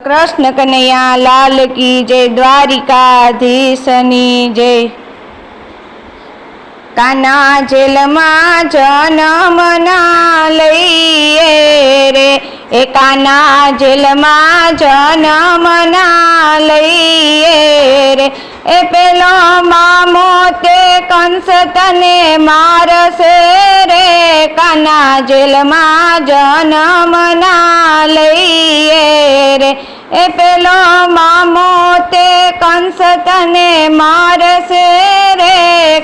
કૃષ્ણ કનૈયા, લાલ કી જય, દ્વારિકાધીશની જય. કાના જેલમાં જન્મ ના લઈએ રે. એ કાના જેલમાં જનમના લઈએ રે. એ પેલો મામો તે કંસ તને મારશે. જેલમાં જન્મ ના લઈએ રે. એ પેલો મામો તે કંસ તને મારશે રે.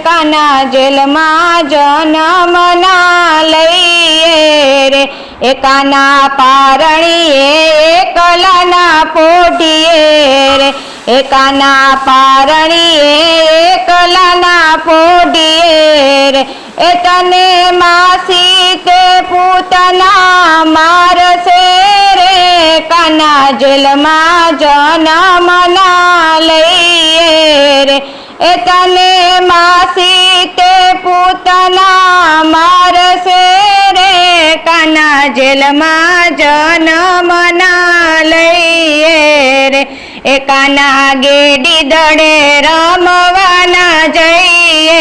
કાના જેલમાં જન્મ ના લઈએ રે. એ કાના પારણીએ એકલાના પોઢીએ રે. એ કાના પારણીએ એકલાના પોડીએ રે. એ તને માસી કે પૂતના મારશે રે. કાના જેલમાં જનમના લઈએ રે. એ તને માસી તે પૂતના કાના ગેડી દડે રમવાના જઈએ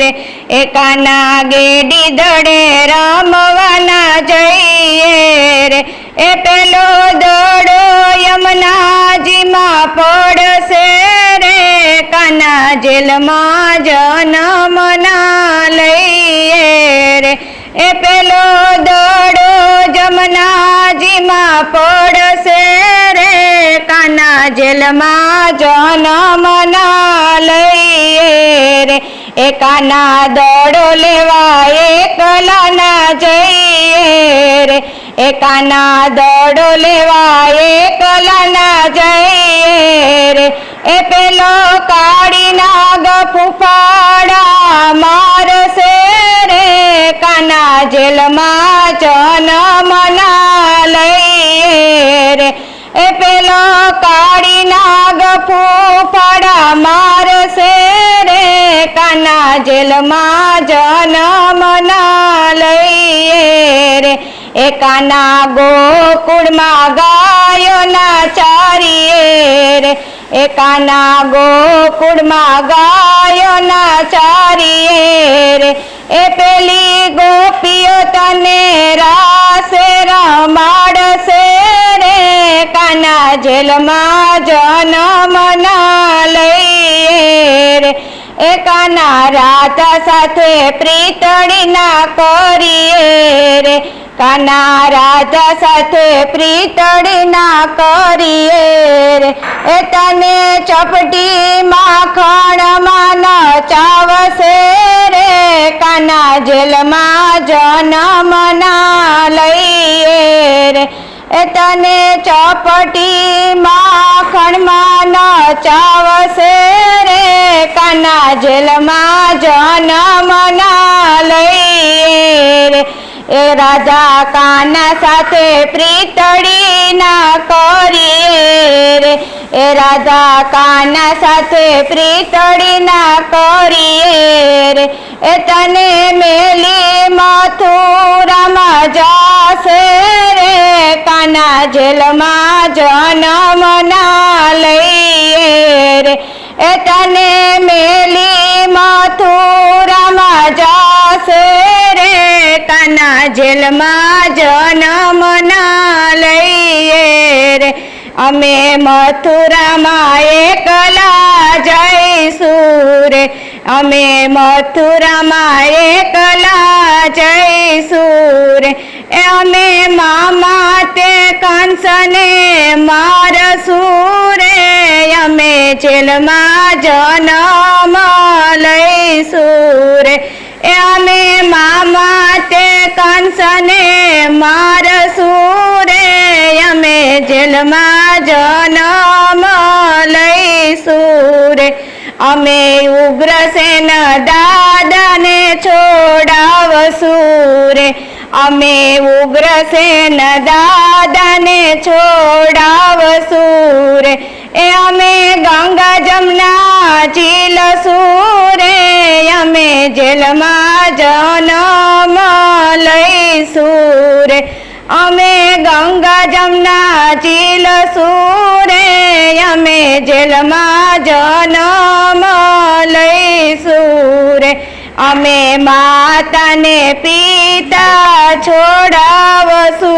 રે. એ કાના ગેડી દડે રમવાના જઈએ રે. એ પેલો દડો યમનાજીમાં પડશે રે. કાના જેલમાં જનમના લઈએ રે. એ પેલો દડો જમનાજીમાં પડશે રે. કાના જેલમાં જન્મ ના લઈએ રે. એકાના દોડો લેવા એકલા ના જઈએ રે. એકાના દોડો લેવા એકલા ના જઈએ રે. એ પેલો કાળી નાગ ફૂફાડા મારશે રે. કાના જેલમાં જન્મ ના લઈએ રે. ફૂફાડા મારશે રે, કાના જેલમાં જન્મ ના લઈએ રે. એ કાના ગોકુળમાં ગાયોના ચારીએ રે. એ કાના ગોકુળમાં ગાયોના ચારીએ રે. એ પેલી ગોપીઓ જેલમાં જન્મ ના લઈએ રે. એ કાના રાતા સાથે પ્રીતળીના કરીએ રે. કાના રાજા સાથે પ્રીતળીના કરીએ રે. એ તને ચપટી માખણમાં ચાવશે રે. કાના જેલમાં જન્મ ના લઈએ રે. એ તને ચપટી માખણમાં ચાવશે રે. કાના જેલમાં જન્મ ના લઈએ રે. એ રાજા કાના સાથે પ્રીતળીના કરીએ રે. એ રાજા કાના સાથે પ્રીતળીના કરીએ રે. એ તને મેલી મથુરામાં રે કાના જેલમાં જનમના લઈએ રે. એ તને મેલી મથુરામાં જાશે રે. કાના જેલમાં જનમ ના લઈએ રે. અમે મથુરામાં એકલા જઈશું રે. અમે મથુરામાં એકલા કલા રે અમે મામા તે કંસને માર રે અમે જેલમાં જનમ લઈશું રે એ અમે મામા તે કંસને માર રે અમે જેલમાં જન્મ લઈશું રે અમે ઉગ્રસેન દાદાને છોડાવશું રે. અમે ઉગ્રસેન દાદાને છોડાવશું રે. એ અમે ગંગા જમના ચીલશું રે? અમે જેલમાં જનમ લઈશું રે. અમે ગંગા જમના ચીલ સુરે અમે જેલમાં જન્મ લઈશું રે. અમે માતાને પિતા છોડાવશું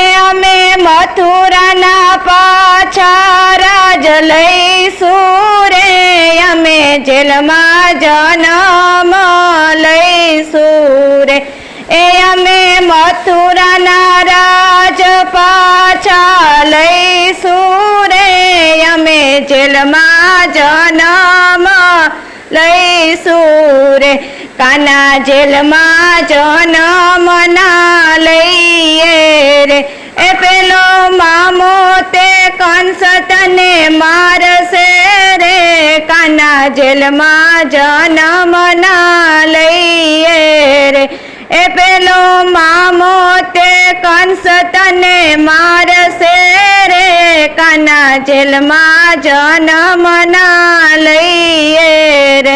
એ અમે મથુરાના પાછા રાજ લઈશું રે. અમે જેલમાં જન્મ લઈશું એ અમે મથુરાના રાજ પાછા લઈશું રે. અમે જેલમાં જનમ લઈશું રે. કાના જેલમાં જનમ ના લઈએ રે. એ પેલો મામો તે કંસ તને મારશે રે. કાના જેલમાં જનમ ના લઈએ રે. એ પેલો મામો તે કંસ તને મારશે રે. કાના જેલમાં જન્મના લઈએ રે.